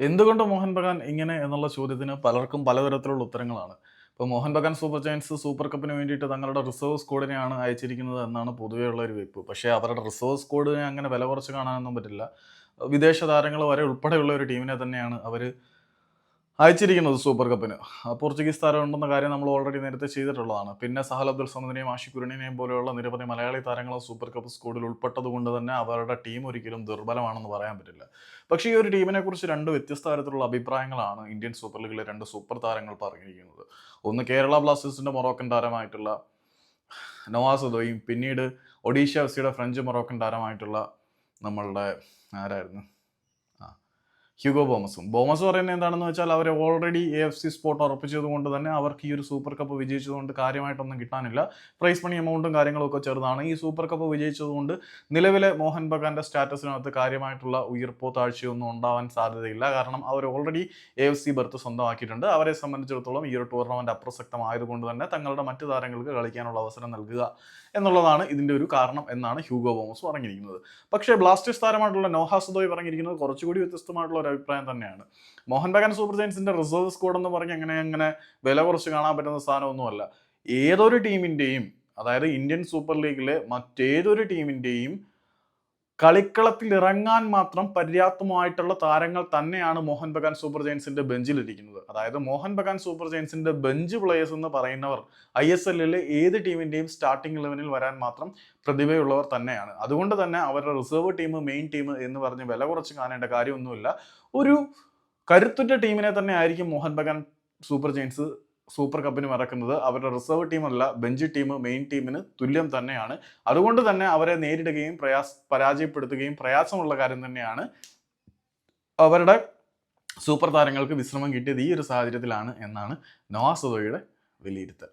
എന്തുകൊണ്ട് മോഹൻ ബഗാൻ ഇങ്ങനെ എന്നുള്ള ചോദ്യത്തിന് പലർക്കും പലതരത്തിലുള്ള ഉത്തരങ്ങളാണ്. ഇപ്പോൾ Mohan Bagan super giants super കപ്പിന് വേണ്ടിയിട്ട് തങ്ങളുടെ റിസർവ് സ്കോഡിനെയാണ് അയച്ചിരിക്കുന്നത് എന്നാണ് പൊതുവെയുള്ള ഒരു വെപ്പ് പക്ഷേ അവരുടെ റിസർവ് സ്കോഡിനെ അങ്ങനെ വില കുറച്ച് കാണാനൊന്നും പറ്റില്ല. വിദേശ താരങ്ങൾ വരെ ഉൾപ്പെടെയുള്ള ഒരു ടീമിനെ തന്നെയാണ് അവർ അയച്ചിരിക്കുന്നത് സൂപ്പർ കപ്പിന്. പോർച്ചുഗീസ് താരം ഉണ്ടെന്ന കാര്യം നമ്മൾ ഓൾറെഡി നേരത്തെ ചെയ്തിട്ടുള്ളതാണ്. പിന്നെ സഹൽ അബ്ദുൽ സമദിനെയും ആഷി കുരണിനെയും പോലെയുള്ള നിരവധി മലയാളി താരങ്ങൾ സൂപ്പർ കപ്പ് സ്ക്വാഡിൽ ഉൾപ്പെട്ടത് കൊണ്ട് തന്നെ അവരുടെ ടീം ഒരിക്കലും ദുർബലമാണെന്ന് പറയാൻ പറ്റില്ല. പക്ഷേ ഈ ഒരു ടീമിനെ കുറിച്ച് രണ്ട് വ്യത്യസ്ത തരത്തിലുള്ള അഭിപ്രായങ്ങളാണ് ഇന്ത്യൻ സൂപ്പർ ലീഗിലെ രണ്ട് സൂപ്പർ താരങ്ങൾ പറഞ്ഞിരിക്കുന്നത്. ഒന്ന് കേരള ബ്ലാസ്റ്റേഴ്സിന്റെ മൊറോക്കൻ താരമായിട്ടുള്ള നവാസ് ഉദോയും പിന്നീട് ഒഡീഷ എഫ് സിയുടെ ഫ്രഞ്ച് മൊറോക്കൻ താരമായിട്ടുള്ള നമ്മളുടെ ആരായിരുന്നു? ഹ്യൂഗോ ബോമസും. ബോമസ് പറയുന്നത് എന്താണെന്ന് വെച്ചാൽ അവർ already A F C spot ഉറപ്പിച്ചതുകൊണ്ട് തന്നെ അവർക്ക് ഈ ഒരു സൂപ്പർ കപ്പ് വിജയിച്ചതുകൊണ്ട് കാര്യമായിട്ടൊന്നും കിട്ടാനില്ല. പ്രൈസ് മണി എമൗണ്ടും കാര്യങ്ങളൊക്കെ ചെറുതാണ്. ഈ സൂപ്പർ കപ്പ് വിജയിച്ചതുകൊണ്ട് നിലവിലെ മോഹൻ ബഗാന്റെ സ്റ്റാറ്റസിനകത്ത് കാര്യമായിട്ടുള്ള ഉയർപ്പോ താഴ്ചയൊന്നും ഉണ്ടാവാൻ സാധ്യതയില്ല. കാരണം അവർ already A F C berth സ്വന്തമാക്കിയിട്ടുണ്ട്. അവരെ സംബന്ധിച്ചിടത്തോളം ഈ ഒരു ടൂർണമെന്റ് അപ്രസക്തമായതുകൊണ്ട് തന്നെ തങ്ങളുടെ മറ്റു താരങ്ങൾക്ക് കളിക്കാനുള്ള അവസരം നൽകുക എന്നുള്ളതാണ് ഇതിന്റെ ഒരു കാരണം എന്നാണ് ഹ്യൂഗോ ബോമസ് പറഞ്ഞിരിക്കുന്നത്. പക്ഷേ ബ്ലാസ്റ്റേഴ്സ് താരമായിട്ടുള്ള നോഹാസുദോയ് പറഞ്ഞിരിക്കുന്നത് കുറച്ചുകൂടി വ്യത്യസ്തമായിട്ടുള്ള ഒരു അഭിപ്രായം തന്നെയാണ്. മോഹൻ ബഗാൻ സൂപ്പർ ജയൻസിന്റെ റിസർവ് സ്ക്വാഡ് എന്ന് പറഞ്ഞ് അങ്ങനെ അങ്ങനെ വില കുറച്ച് കാണാൻ പറ്റുന്ന സാധനമൊന്നുമല്ല. ഏതൊരു ടീമിന്റെയും അതായത് ഇന്ത്യൻ സൂപ്പർ ലീഗിലെ മറ്റേതൊരു ടീമിന്റെയും കളിക്കളത്തിൽ ഇറങ്ങാൻ മാത്രം പര്യാപ്തമായിട്ടുള്ള താരങ്ങൾ തന്നെയാണ് മോഹൻ ബഗാൻ സൂപ്പർ ജയൻസിന്റെ ബെഞ്ചിലിരിക്കുന്നത്. അതായത് മോഹൻ ബഗാൻ സൂപ്പർ ജയൻസിന്റെ ബെഞ്ച് പ്ലേയേഴ്സ് എന്ന് പറയുന്നവർ ഐ എസ് എല്ലിലെ ഏത് ടീമിന്റെയും സ്റ്റാർട്ടിംഗ് ഇലവനിൽ വരാൻ മാത്രം പ്രതിഭയുള്ളവർ തന്നെയാണ്. അതുകൊണ്ട് തന്നെ അവരുടെ റിസർവ് ടീം മെയിൻ ടീം എന്ന് പറഞ്ഞ് വില കുറച്ച് കാണേണ്ട കാര്യമൊന്നുമില്ല. ഒരു കരുത്തുറ്റ ടീമിനെ തന്നെ ആയിരിക്കും Mohun Bagan super giants super കപ്പിന് മറക്കുന്നത് അവരുടെ റിസർവ് ടീമല്ല ബെഞ്ച് ടീം മെയിൻ ടീമിന് തുല്യം തന്നെയാണ്. അതുകൊണ്ട് തന്നെ അവരെ നേരിടുകയും പ്രയാസ പരാജയപ്പെടുത്തുകയും പ്രയാസമുള്ള കാര്യം തന്നെയാണ് അവരുടെ സൂപ്പർ താരങ്ങൾക്ക് വിശ്രമം കിട്ടിയത് ഈ ഒരു സാഹചര്യത്തിലാണ് എന്നാണ് നവാസുദോയുടെ വിലയിരുത്തൽ.